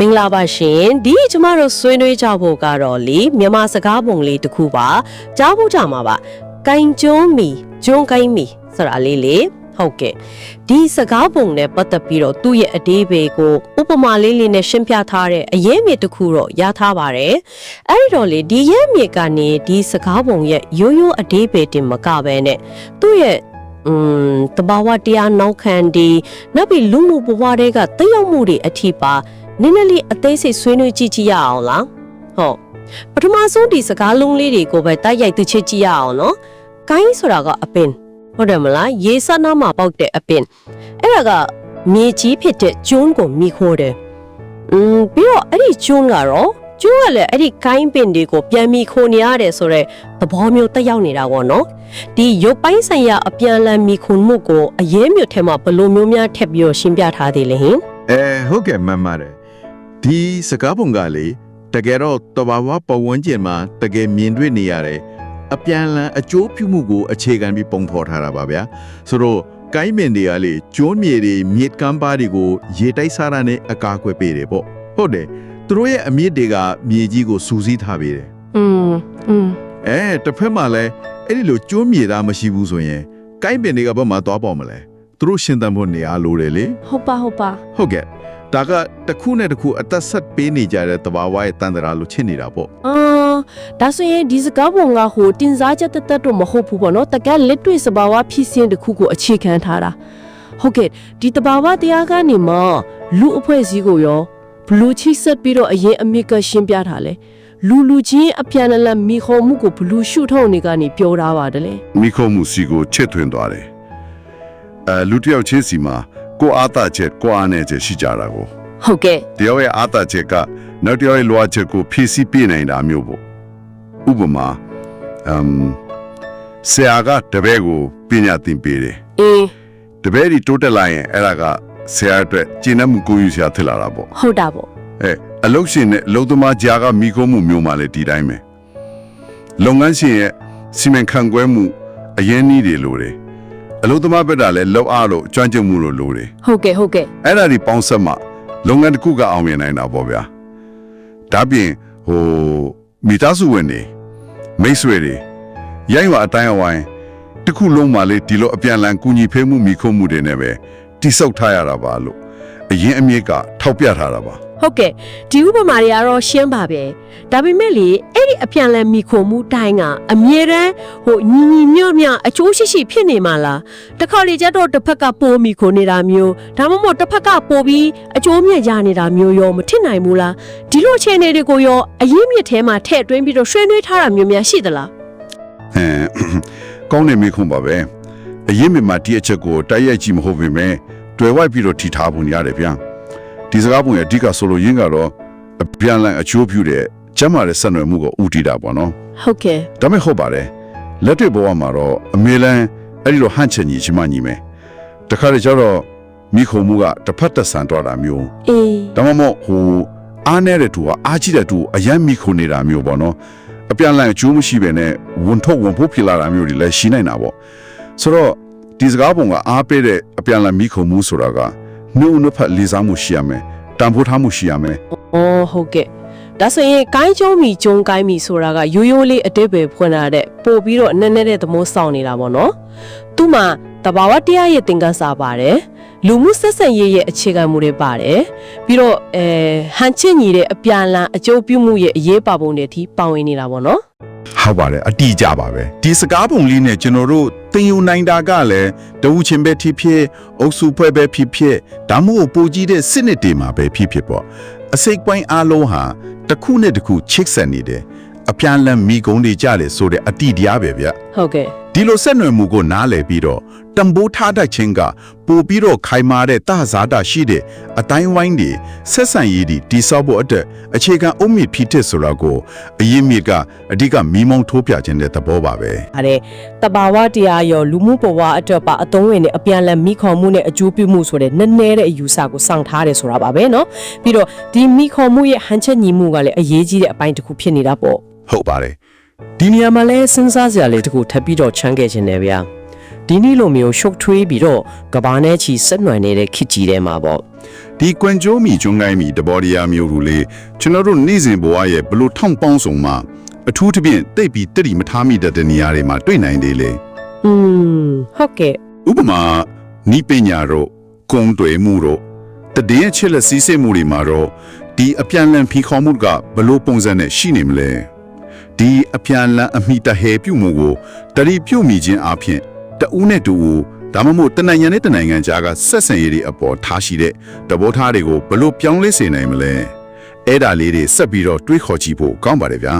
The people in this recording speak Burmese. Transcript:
မင်္ဂလာပါရှင်ဒီကျမတို့ဆွေးနွေးကြဖို့ကတော့လေမြန်မာစကားပုံလေးတစ်ခုပါကြားဖို့ကြမှာပါကင်ကျုံးမီကျုံးကိုင်းမီဆိုတာလေးလေဟုတ်ကဲ့ဒီစကားပုံနဲ့ပတ်သက်ပြီးတော့သူ့ရဲ့အသေးပေကိုဥပမာလေးလေးနဲ့ရှင်းပြထားတဲ့အရေးမြစ်တစ်ခုတော့ရထားပါတယ်အဲ့ဒီတော့လေဒီရဲ့မြစ်ကနေဒီစကားပုံရဲ့ရိုးရိုးအသေးပေတင်မကပဲနဲ့သူ့ရဲ့อืมတဘာဝတရားနောက်ခံဒီနောက်ပြီးလူမှုဘဝတွေကတည်ရောက်မှုတွေအထိပါ နည်းနည်းလေးအသေးစိတ်ဆွေးနွေးကြည့်ကြည့်ရအောင်လားဟုတ်ပထမဆုံးဒီစကားလုံးလေးတွေကိုပဲတိုက်ရိုက်သူချစ်ကြည့်ရအောင်နော်ကိုင်းဆိုတာကအပင်ဟုတ်တယ်မလားရေစနာမှာပေါက်တဲ့အပင်အဲ့ဒါကမြေကြီးဖြစ်တဲ့ကျွန်းကိုမိခိုးတယ်อืมပြီးတော့အဲ့ဒီကျွန်းကတော့ကျွန်းကလည်းအဲ့ဒီကိုင်းပင်တွေကိုပြန်မိခိုးနေရတယ်ဆိုတော့သဘောမျိုးတက်ရောက်နေတာပေါ့နော်ဒီရုပ်ပိုင်းဆိုင်ရာအပြန်အလှန်မိခိုးမှုကိုအရေးမြစ်ထဲမှာဘယ်လိုမျိုးများထပ်ပြီးတော့ရှင်းပြထားသေးလဲဟင်အဲဟုတ်ကဲ့မှန်ပါတယ် ဒီစကားပုံကလေတကယ်တော့တဘာဝပတ်ဝန်းကျင်မှာတကယ်မြင်တွေ့နေရတဲ့အပြန်အလှန်အကျိုးပြုမှုကိုအခြေခံပြီးပုံဖော်ထားတာပါဗျာဆိုတော့ကိုင်းမင်တွေကလေကျွန်းမြေတွေမြစ်ကမ်းပါးတွေကိုရေတိုက်စားတာနဲ့အကာအကွယ်ပေးတယ်ပေါ့ဟုတ်တယ်သူတို့ရဲ့အမြစ်တွေကမြေကြီးကိုစူးစီးထားပေးတယ် อืมอืม အဲတစ်ဖက်မှာလည်းအဲ့ဒီလိုကျွန်းမြေသားမရှိဘူးဆိုရင်ကိုင်းပင်တွေကဘယ်မှာသွားပေါ့မလဲသူတို့ရှင်သန်ဖို့နေအားလိုတယ်လေ ဟုတ်ပါဟုတ်ပါ ဟုတ်ကဲ့ ဒါကတစ်ခုနဲ့တစ်ခုအသက်ဆက်ပေးနေကြတဲ့တဘာဝရဲ့တန်တရာလို့ချစ်နေတာပေါ့အာဒါဆိုရင်ဒီစကားပုံကဟိုတင်စားချက်တက်တက်တော့မဟုတ်ဘူးပေါ့နော်တကယ်လက်တွေ့စဘာဝဖြစ်စဉ်တစ်ခုကိုအခြေခံထားတာဟုတ်ကဲ့ဒီတဘာဝတရားကနေမှလူအဖွဲ့အစည်းကိုရောဘလူးချိဆက်ပြီးတော့အရင်အမြစ်ကရှင်းပြထားလဲလူလူချင်းအပြန်အလှန်မိခေါ်မှုကိုဘလူးရှုထောက်နေကနေပြောထားပါတယ်လေမိခိုးမှုစီကိုချစ်ထွင်သွားတယ်အဲလူတစ်ယောက်ချင်းစီမှာ ကိုယ်အားသာချက်ကိုယ်အားနဲ့ချက်ရှိကြတာကိုဟုတ်ကဲ့တယောက်ရဲ့အားသာချက်ကနောက်တစ်ယောက်ရဲ့လွှာချက်ကိုဖြည့်ဆည်းပြနိုင်တာမျိုးပေါ့ဥပမာအမ်ဆရာကတပည့်ကိုပညာသင်ပေးတယ်အင်းတပည့်ဒီတိုးတက်လာရင်အဲ့ဒါကဆရာအတွက်ကျင့်တတ်မှုကိုယ်ယူဆရာဖြစ်လာတာပေါ့ဟုတ်တာပေါ့အဲအလုတ်ရှင်နဲ့အလုတ်သမားကြားကမိခိုးမှုမျိုးမှလည်းဒီတိုင်းပဲလုပ်ငန်းရှင်ရဲ့စီမံခန့်ခွဲမှုအရင်နည်းတွေလိုတယ် အလုတ်သမားဘက်ကလည်းလောက်အားလို့ကျွမ်းကျင်မှုလို့လိုတယ်ဟုတ်ကဲ့ဟုတ်ကဲ့အဲ့ဒါဒီပေါင်းဆက်မှလုပ်ငန်းတစ်ခုကအောင်မြင်နိုင်တာပေါ့ဗျာဒါပြင်ဟိုမိသားစုဝင်တွေမိတ်ဆွေတွေရိုင်းဝအတိုင်းအဝိုင်းတစ်ခုလုံးမှလေဒီလိုအပြန်အလှန်ကူညီဖေးမှုမိခုံးမှုတွေနဲ့ပဲတိဆောက်ထားရတာပါလို့အရင်အမြစ်ကထောက်ပြထားတာပါ ဟုတ်ကဲ့ဒီဥပမာတွေကတော့ရှင်းပါပဲဒါပေမဲ့လေအဲ့ဒီအပြန်လဲမိခိုမှုတိုင်းကအမြဲတမ်းဟိုညီညီညွတ်ညွတ်အချိုးရှိရှိဖြစ်နေမှာလားတစ်ခါလေကျတော့တစ်ဖက်ကပိုးမိခိုနေတာမျိုးဒါမှမဟုတ်တစ်ဖက်ကပိုးပြီးအချိုးမြက်ရနေတာမျိုးရောမထင်နိုင်ဘူးလားဒီလိုအခြေအနေတွေကိုရောအရင်မြစ်ထဲမှာထည့်တွင်းပြီးတော့ရွှေနှွေးထားတာမျိုးများရှိသလားဟမ်ကောင်းနေမိခုံးပါပဲအရင်မြမှာဒီအချက်ကိုတိုက်ရိုက်ကြည့်မဟုတ်ပေမဲ့တွေ့ဝိုက်ပြီးတော့ထိထားပုံရတယ်ဗျာ ဒီစကားပုံရဲ့အဓိကဆိုလိုရင်းကတော့အပြန်အလှန်အချိုးပြုတဲ့ကျမ်းမာတဲ့ဆက်နွယ်မှုကိုဥတည်တာပေါ့နော်ဟုတ်ကဲ့ဒါမဲ့ဟုတ်ပါတယ်လက်တွေ့ဘဝမှာတော့အမေလန်အဲ့ဒီလိုဟန့်ချင်ညီချင်မညီမယ်တခါတလေကျတော့မိခုံမှုကတစ်ဖက်သက်ဆန်တော့တာမျိုးအေးဒါမှမဟုတ်ဟိုအားနေတဲ့သူကအားကြီးတဲ့သူကိုအယမ်းမိခုနေတာမျိုးပေါ့နော်အပြန်လန်အကျိုးမရှိပဲနဲ့ဝန်ထုတ်ဝန်ဖို့ဖြစ်လာတာမျိုးတွေလည်းရှိနိုင်တာပေါ့ဆိုတော့ဒီစကားပုံကအားပေးတဲ့အပြန်လန်မိခုံမှုဆိုတာက နှုတ်နှစ်ဖက်လေးစားမှုရှိရမယ်တန်ဖိုးထားမှုရှိရမယ်အော်ဟုတ်ကဲ့ဒါဆိုရင်ကိုင်းကျုံမီကျုံကိုင်းမီဆိုတာကရိုးရိုးလေးအတိတ်ပဲဖွင့်လာတဲ့ပို့ပြီးတော့နည်းနည်းတဲ့သမိုးဆောင်နေတာပေါ့နော်သူ့မှာတဘာဝတရားရဲ့သင်္ကန်းစာပါတယ်လူမှုဆက်ဆံရေးရဲ့အခြေခံမှုတွေပါတယ်ပြီးတော့အဲဟန်ချစ်ညီတဲ့အပြန်အလှန်အကျိုးပြုမှုရဲ့အရေးပါပုံတွေအထိပါဝင်နေတာပေါ့နော် ဟုတ်ပါတယ်အတိအကျပါပဲဒီစကားပုံလေးနဲ့ကျွန်တော်တို့သင်ယူနိုင်တာကလည်းတဝူချင်းပဲဖြစ်ဖြစ်အုပ်စုဖွဲ့ပဲဖြစ်ဖြစ်ဒါမှမဟုတ်ပူကြီးတဲ့စစ်နစ်တွေမှာပဲဖြစ်ဖြစ်ပေါ့အစိတ်ပိုင်းအလုံးဟာတစ်ခုနဲ့တစ်ခုချစ်ဆက်နေတယ်အပြန်လန်မိကုံးတွေကြတယ်ဆိုတဲ့အတိတရားပဲဗျ ဟုတ်ကဲ့ ဒီလိုဆက်နွယ်မှုကိုနားလည်ပြီးတော့တံပိုးထားတတ်ခြင်းကပို့ပြီးတော့ခိုင်မာတဲ့တဇာတာရှိတဲ့အတိုင်းဝိုင်းတွေဆက်ဆံရေးတွေတိဆောက်ဖို့အတွက်အခြေခံအုတ်မြစ်ဖြစ်တဲ့ဆိုတာကိုအရင်မြစ်ကအဓိကမီးမောင်းထိုးပြခြင်းတဲ့သဘောပါပဲ ။အဲ့တဘာဝတရားရောလူမှုဘဝအတွက်ပါအသုံးဝင်တဲ့အပြန်အလှန်မိခေါ်မှုနဲ့အကျိုးပြုမှုဆိုတဲ့နည်းနည်းတဲ့အယူဆကိုစောင့်ထားတယ်ဆိုတာပါပဲเนาะ။ပြီးတော့ဒီမိခေါ်မှုရဲ့ဟန်ချက်ညီမှုကလည်းအရေးကြီးတဲ့အပိုင်းတစ်ခုဖြစ်နေတာပေါ့ ဟုတ်ပါတယ် ။ ဒီနေရာမှာလဲစဉ်းစားစရာလေးတစ်ခုထပ်ပြီးတော့ချမ်းခဲ့ခြင်းတယ်ဗျာ။ဒီနေ့လိုမျိုးရှုပ်ထွေးပြီးတော့ကဘာနဲ့ချီဆက်နွယ်နေတဲ့ခစ်ကြီးထဲမှာပေါ့ဒီကွန်ဂျိုမီကျွန်းကိုင်းမီတဘော်ဒီယာမျိုးလူလေးကျွန်တော်တို့နေ့စဉ်ဘဝရဲ့ဘလို့ထောင်ပေါင်းစုံမှာအထူးသဖြင့်တိတ်ပြီးတိတိမထားမိတတ်တဲ့နေရာတွေမှာတွေ့နိုင်သေးလေอืมဟုတ်ကဲ့ဥပမာနိပညာတို့ကုံတွေမှုတို့တည်င်းချစ်လက်စည်းစိမ်မှုတွေမှာတော့ဒီအပြန်လန်ဖီခေါ်မှုကဘလို့ပုံစံနဲ့ရှိနေမလဲ ဒီအပြန်လန်အမိတဟဲပြုမှုကိုတတိပြုမိခြင်းအပြင်တဦးနဲ့တူဦးဒါမှမဟုတ်တနိုင်ငံနဲ့တနိုင်ငံကြားကဆက်ဆံရေးတွေအပေါ်ထားရှိတဲ့တဘောထားတွေကိုဘလို့ပြောင်းလဲစေနိုင်မလဲအဲ့ဒါလေးတွေဆက်ပြီးတော့တွေးခေါ်ကြည့်ဖို့ကောင်းပါတယ်ဗျာ